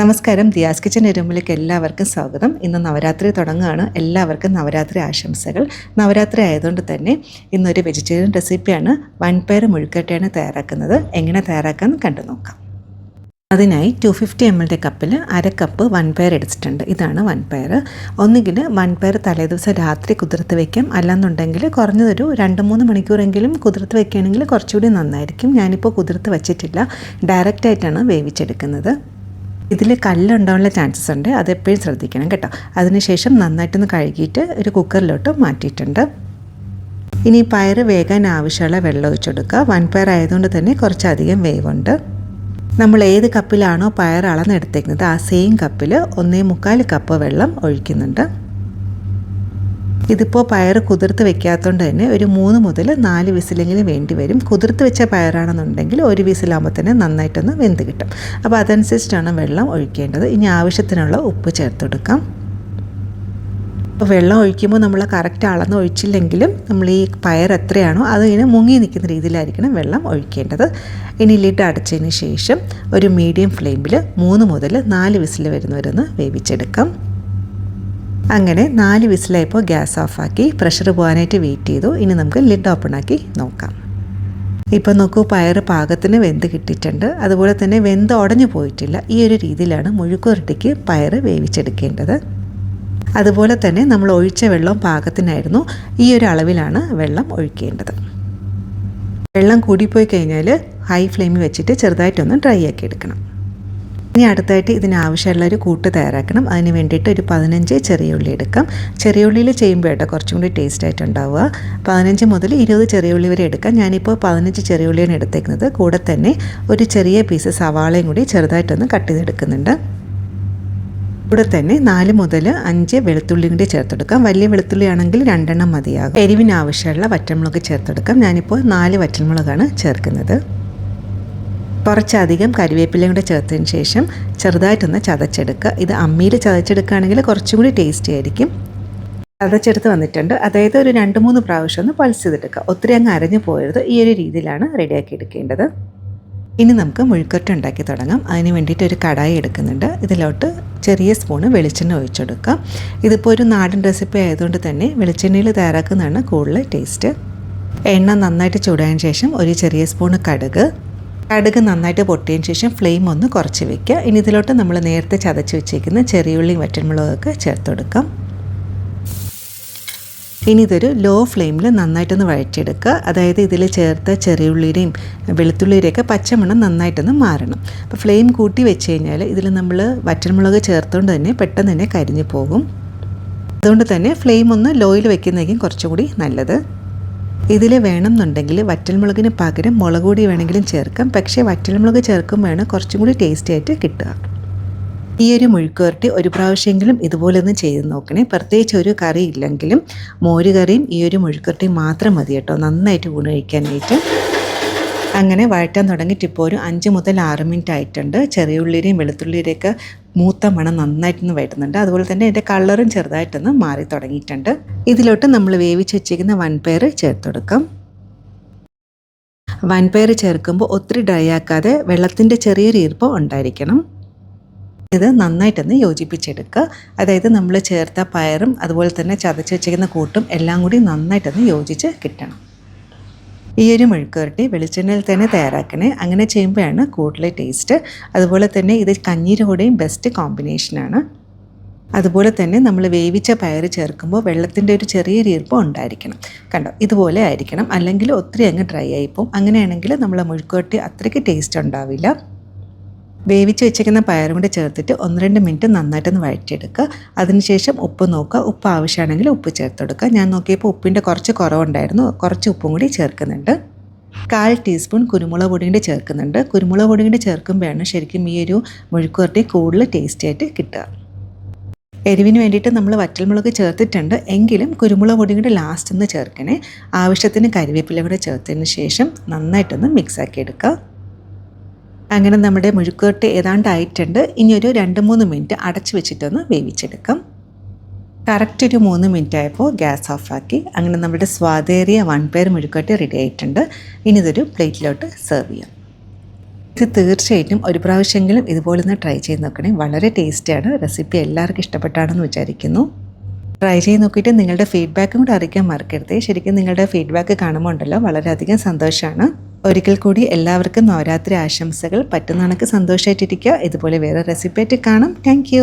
നമസ്കാരം. ദിയാസ് കിച്ചൻ എരുമ്പിലേക്ക് എല്ലാവർക്കും സ്വാഗതം. ഇന്ന് നവരാത്രി തുടങ്ങുകയാണ്. എല്ലാവർക്കും നവരാത്രി ആശംസകൾ. നവരാത്രി ആയതുകൊണ്ട് തന്നെ ഇന്നൊരു വെജിറ്റേറിയൻ റെസിപ്പിയാണ് വൻപയർ മുഴുക്കട്ടയാണ് തയ്യാറാക്കുന്നത്. എങ്ങനെ തയ്യാറാക്കാൻ കണ്ടു നോക്കാം. അതിനായി ടു ഫിഫ്റ്റി എം എല്ലിന്റെ കപ്പിൽ അര കപ്പ് വൻപയർ എടുത്തിട്ടുണ്ട്. ഇതാണ് വൻപയർ. ഒന്നുകിൽ വൻപയർ തലേദിവസം രാത്രി കുതിർത്ത് വയ്ക്കാം അല്ലാന്നുണ്ടെങ്കിൽ കുറഞ്ഞതൊരു രണ്ട് മൂന്ന് മണിക്കൂറെങ്കിലും കുതിർത്ത് വയ്ക്കുകയാണെങ്കിൽ കുറച്ചുകൂടി നന്നായിരിക്കും. ഞാനിപ്പോൾ കുതിർത്ത് വച്ചിട്ടില്ല. ഡയറക്റ്റായിട്ടാണ് വേവിച്ചെടുക്കുന്നത്. ഇതിൽ കല്ലുണ്ടാവാനുള്ള ചാൻസസ് ഉണ്ട്. അതെപ്പോഴും ശ്രദ്ധിക്കണം കേട്ടോ. അതിനുശേഷം നന്നായിട്ടൊന്ന് കഴുകിയിട്ട് ഒരു കുക്കറിലോട്ട് മാറ്റിയിട്ടുണ്ട്. ഇനി പയർ വേകാൻ ആവശ്യമുള്ള വെള്ളം ഒഴിച്ചെടുക്കുക വൻപയർ ആയതുകൊണ്ട് തന്നെ കുറച്ചധികം വേവുണ്ട്. നമ്മൾ ഏത് കപ്പിലാണോ പയർ അളന്നെടുത്തേക്കുന്നത് ആ സെയിം കപ്പിൽ ഒന്നേ മുക്കാൽ കപ്പ് വെള്ളം ഒഴിക്കുന്നുണ്ട്. ഇതിപ്പോൾ പയർ കുതിർത്ത് വെക്കാത്തതുകൊണ്ട് തന്നെ ഒരു മൂന്ന് മുതൽ നാല് വിസിലെങ്കിലും വേണ്ടി വരും. കുതിർത്ത് വെച്ച പയറാണെന്നുണ്ടെങ്കിൽ ഒരു വിസിലാകുമ്പോൾ തന്നെ നന്നായിട്ടൊന്ന് വെന്ത് കിട്ടും. അപ്പോൾ അതനുസരിച്ചിട്ടാണ് വെള്ളം ഒഴിക്കേണ്ടത്. ഇനി ആവശ്യത്തിനുള്ള ഉപ്പ് ചേർത്ത് കൊടുക്കാം അപ്പോൾ വെള്ളം ഒഴിക്കുമ്പോൾ നമ്മൾ കറക്റ്റ് അളന്ന് ഒഴിച്ചില്ലെങ്കിലും നമ്മൾ ഈ പയർ എത്രയാണോ അതിങ്ങനെ മുങ്ങി നിൽക്കുന്ന രീതിയിലായിരിക്കണം വെള്ളം ഒഴിക്കേണ്ടത്. ഇനി ലിഡ് അടച്ചതിന് ശേഷം ഒരു മീഡിയം ഫ്ലെയിമിൽ മൂന്ന് മുതൽ നാല് വിസിൽ വരുന്നവരൊന്ന് വേവിച്ചെടുക്കാം. അങ്ങനെ നാല് വിസിലായപ്പോൾ ഗ്യാസ് ഓഫാക്കി പ്രഷർ പോകാനായിട്ട് വെയിറ്റ് ചെയ്തു. ഇനി നമുക്ക് ലിഡ് ഓപ്പൺ ആക്കി നോക്കാം. ഇപ്പം നോക്കൂ പയർ പാകത്തിന് വെന്ത് കിട്ടിയിട്ടുണ്ട്. അതുപോലെ തന്നെ വെന്ത് ഉടഞ്ഞു പോയിട്ടില്ല. ഈ ഒരു രീതിയിലാണ് മുഴുക്കുരട്ടിക്ക് പയർ വേവിച്ചെടുക്കേണ്ടത്. അതുപോലെ തന്നെ നമ്മൾ ഒഴിച്ച വെള്ളം പാകത്തിനായിരുന്നു ഈ ഒരു അളവിലാണ് വെള്ളം ഒഴിക്കേണ്ടത്. വെള്ളം കൂടിപ്പോയി കഴിഞ്ഞാൽ ഹൈ ഫ്ലെയിമിൽ വെച്ചിട്ട് ചെറുതായിട്ടൊന്ന് ഡ്രൈ ആക്കി എടുക്കണം. ഇനി അടുത്തായിട്ട് ഇതിനാവശ്യമുള്ള ഒരു കൂട്ട് തയ്യാറാക്കണം. അതിന് വേണ്ടിയിട്ട് ഒരു പതിനഞ്ച് ചെറിയ ഉള്ളി എടുക്കാം. ചെറിയ ഉള്ളിയിൽ ചെയ്യുമ്പോൾ കേട്ടോ കുറച്ചും കൂടി ടേസ്റ്റ് ആയിട്ട് ഉണ്ടാവുക പതിനഞ്ച് മുതൽ ഇരുപത് ചെറിയ ഉള്ളി വരെ എടുക്കാം. ഞാനിപ്പോൾ പതിനഞ്ച് ചെറിയ ഉള്ളിയാണ് എടുത്തേക്കുന്നത്. കൂടെ തന്നെ ഒരു ചെറിയ പീസ് സവാളയും കൂടി ചെറുതായിട്ടൊന്ന് കട്ട് ചെയ്തെടുക്കുന്നുണ്ട്. ഇവിടെ തന്നെ നാല് മുതൽ അഞ്ച് വെളുത്തുള്ളി കൂടി ചേർത്തെടുക്കാം. വലിയ വെളുത്തുള്ളി ആണെങ്കിൽ രണ്ടെണ്ണം മതിയാകും. എരിവിനാവശ്യമുള്ള വറ്റൻമുളക് ചേർത്തെടുക്കാം. ഞാനിപ്പോൾ നാല് വറ്റൻമുളകാണ് ചേർക്കുന്നത്. കുറച്ചധികം കരിവേപ്പിലയും കൂടെ ചേർത്തതിന് ശേഷം ചെറുതായിട്ടൊന്ന് ചതച്ചെടുക്കുക. ഇത് അമ്മിയിൽ ചതച്ചെടുക്കുകയാണെങ്കിൽ കുറച്ചും കൂടി ടേസ്റ്റി ആയിരിക്കും. ചതച്ചെടുത്ത് വന്നിട്ടുണ്ട്. അതായത് ഒരു രണ്ട് മൂന്ന് പ്രാവശ്യം ഒന്ന് പൾസ് ചെയ്തെടുക്കുക. ഒത്തിരി അങ്ങ് അരഞ്ഞു പോയത് ഈ ഒരു രീതിയിലാണ് റെഡിയാക്കി എടുക്കേണ്ടത്. ഇനി നമുക്ക് മുഴുക്കൊറ്റ ഉണ്ടാക്കി തുടങ്ങാം. അതിന് വേണ്ടിയിട്ട് ഒരു കടായി എടുക്കുന്നുണ്ട്. ഇതിലോട്ട് ചെറിയ സ്പൂണ് വെളിച്ചെണ്ണ ഒഴിച്ചെടുക്കാം ഇതിപ്പോൾ ഒരു നാടൻ റെസിപ്പി ആയതുകൊണ്ട് തന്നെ വെളിച്ചെണ്ണയിൽ തയ്യാറാക്കുന്നതാണ് കൂടുതൽ ടേസ്റ്റ് എണ്ണ നന്നായിട്ട് ചൂടായതിനു ശേഷം ഒരു ചെറിയ സ്പൂണ് കടുക്. കടുക് നന്നായിട്ട് പൊട്ടിയതിന് ശേഷം ഫ്ലെയിം ഒന്ന് കുറച്ച് വെക്കുക. ഇനി ഇതിലോട്ട് നമ്മൾ നേരത്തെ ചതച്ച് വെച്ചേക്കുന്ന ചെറിയുള്ളിയും വറ്റൻമുളകൊക്കെ ചേർത്ത് കൊടുക്കാം. ഇനി ഇതൊരു ലോ ഫ്ലെയിമിൽ നന്നായിട്ടൊന്ന് വഴറ്റിയെടുക്കുക. അതായത് ഇതിൽ ചേർത്ത ചെറിയുള്ളിയുടെയും വെളുത്തുള്ളിയുടെയൊക്കെ പച്ചമണം നന്നായിട്ടൊന്ന് മാറണം. അപ്പോൾ ഫ്ലെയിം കൂട്ടി വെച്ച് കഴിഞ്ഞാൽ ഇതിൽ നമ്മൾ വറ്റൻമുളക് ചേർത്തുകൊണ്ട് തന്നെ പെട്ടെന്ന് തന്നെ കരിഞ്ഞു പോകും. അതുകൊണ്ട് തന്നെ ഫ്ലെയിം ഒന്ന് ലോയിൽ വെക്കുന്നതായിരിക്കും കുറച്ചുകൂടി നല്ലത്. ഇതിൽ വേണമെന്നുണ്ടെങ്കിൽ വറ്റൽമുളകിന് പകരം മുളക് പൊടി വേണമെങ്കിലും ചേർക്കാം. പക്ഷേ വറ്റൽമുളക് ചേർക്കുമ്പോഴാണ് കുറച്ചും കൂടി ടേസ്റ്റി ആയിട്ട് കിട്ടുക. ഈ ഒരു മുഴുക്കുവരട്ടി ഒരു പ്രാവശ്യമെങ്കിലും ഇതുപോലെ ഒന്ന് ചെയ്ത് നോക്കണേ. പ്രത്യേകിച്ച് ഒരു കറി ഇല്ലെങ്കിലും മോര് കറിയും ഈ ഒരു മുഴുക്കുവരട്ടിയും മാത്രം മതി കേട്ടോ. നന്നായിട്ട് ഊണ് കഴിക്കാനായിട്ട്. അങ്ങനെ വഴറ്റാൻ തുടങ്ങിയിട്ട് ഇപ്പോൾ ഒരു അഞ്ച് മുതൽ ആറ് മിനിറ്റ് ആയിട്ടുണ്ട്. ചെറിയ ഉള്ളിയുടെയും വെളുത്തുള്ളിയുടെയൊക്കെ മൂത്ത മണം നന്നായിട്ടൊന്ന് വരുന്നുണ്ട് അതുപോലെ തന്നെ എന്റെ കളറും ചെറുതായിട്ടൊന്ന് മാറി തുടങ്ങിയിട്ടുണ്ട്. ഇതിലോട്ട് നമ്മൾ വേവിച്ച് വെച്ചിരിക്കുന്ന വൻപയർ ചേർത്ത് കൊടുക്കാം. വൻപയർ ചേർക്കുമ്പോൾ ഒത്തിരി ഡ്രൈ ആക്കാതെ വെള്ളത്തിന്റെ ചെറിയൊരു ഈർപ്പം ഉണ്ടായിരിക്കണം. ഇത് നന്നായിട്ടൊന്ന് യോജിപ്പിച്ചെടുക്കുക. അതായത് നമ്മൾ ചേർത്ത പയറും അതുപോലെ തന്നെ ചതച്ച് വെച്ചിരിക്കുന്ന കൂട്ടും എല്ലാം കൂടി നന്നായിട്ടൊന്ന് യോജിച്ച് കിട്ടണം. ഈ ഒരു മെഴുക്കുവരട്ടി വെളിച്ചെണ്ണയിൽ തന്നെ തയ്യാറാക്കണേ. അങ്ങനെ ചെയ്യുമ്പോഴാണ് കൂടുതൽ ടേസ്റ്റ് അതുപോലെ തന്നെ ഇത് കഞ്ഞീരോടെയും ബെസ്റ്റ് കോമ്പിനേഷനാണ് അതുപോലെ തന്നെ നമ്മൾ വേവിച്ച പയർ ചേർക്കുമ്പോൾ വെള്ളത്തിന്റെ ഒരു ചെറിയ ഈർപ്പം ഉണ്ടായിരിക്കണം. കണ്ടോ? ഇതുപോലെ ആയിരിക്കണം. അല്ലെങ്കിൽ ഒത്തിരി അങ്ങ് ഡ്രൈ ആയിപ്പോവും അങ്ങനെയാണെങ്കിൽ നമ്മൾ മുഴുക്കുവരട്ടി അത്രയ്ക്ക് ടേസ്റ്റ് ഉണ്ടാവില്ല. വേവിച്ച് വെച്ചേക്കുന്ന പയറും കൂടി ചേർത്തിട്ട് ഒന്ന് രണ്ട് മിനിറ്റ് നന്നായിട്ടൊന്ന് വഴറ്റിയെടുക്കുക. അതിനുശേഷം ഉപ്പ് നോക്കുക. ഉപ്പ് ആവശ്യമാണെങ്കിൽ ഉപ്പ് ചേർത്ത് കൊടുക്കുക ഞാൻ നോക്കിയപ്പോൾ ഉപ്പിന്റെ കുറച്ച് കുറവുണ്ടായിരുന്നു. കുറച്ച് ഉപ്പും കൂടി ചേർക്കുന്നുണ്ട്. കാൽ ടീസ്പൂൺ കുരുമുളക് പൊടി കൂടി ചേർക്കുന്നുണ്ട്. കുരുമുളക് പൊടി കൂടി ചേർക്കുമ്പോഴാണ് ശരിക്കും ഈ ഒരു മുഴുക്കുവരട്ടി കൂടുതൽ ടേസ്റ്റി ആയിട്ട് കിട്ടുക. എരിവിന് വേണ്ടിയിട്ട് നമ്മൾ വറ്റൽമുളക് ചേർത്തിട്ടുണ്ട്. എങ്കിലും കുരുമുളക് പൊടി കൂടി ലാസ്റ്റ് ഒന്ന് ചേർക്കണേ. ആവശ്യത്തിന് കരിവേപ്പില കൂടെ ചേർത്തതിന് ശേഷം നന്നായിട്ടൊന്ന് മിക്സാക്കി എടുക്കുക അങ്ങനെ നമ്മുടെ മുഴുക്കോട്ട് ഏതാണ്ടായിട്ടുണ്ട് ഇനി ഒരു രണ്ട് മൂന്ന് മിനിറ്റ് അടച്ചു വെച്ചിട്ടൊന്ന് വേവിച്ചെടുക്കാം. കറക്റ്റ് ഒരു മൂന്ന് മിനിറ്റ് ആയപ്പോൾ ഗ്യാസ് ഓഫാക്കി അങ്ങനെ നമ്മുടെ സ്വാദേറിയ വൺ പേർ മുഴുക്കോട്ട് റെഡി ആയിട്ടുണ്ട്. ഇനി ഇതൊരു പ്ലേറ്റിലോട്ട് സെർവ് ചെയ്യാം. ഇത് തീർച്ചയായിട്ടും ഒരു പ്രാവശ്യമെങ്കിലും ഇതുപോലെ ഒന്ന് ട്രൈ ചെയ്ത് നോക്കണേ. വളരെ ടേസ്റ്റിയാണ് റെസിപ്പി എല്ലാവർക്കും ഇഷ്ടപ്പെട്ടാണെന്ന് വിചാരിക്കുന്നു. ട്രൈ ചെയ്ത് നോക്കിയിട്ട് നിങ്ങളുടെ ഫീഡ്ബാക്കും കൂടെ അറിയിക്കാൻ മറക്കരുത്. ശരിക്കും നിങ്ങളുടെ ഫീഡ്ബാക്ക് കാണുമ്പോൾ ഉണ്ടല്ലോ വളരെയധികം സന്തോഷമാണ്. ഒരിക്കൽ കൂടി എല്ലാവർക്കും നവരാത്രി ആശംസകൾ. പറ്റുന്ന കണക്ക് സന്തോഷമായിട്ടിരിക്കുക ഇതുപോലെ വേറെ റെസിപ്പി ആയിട്ട് കാണാം. താങ്ക്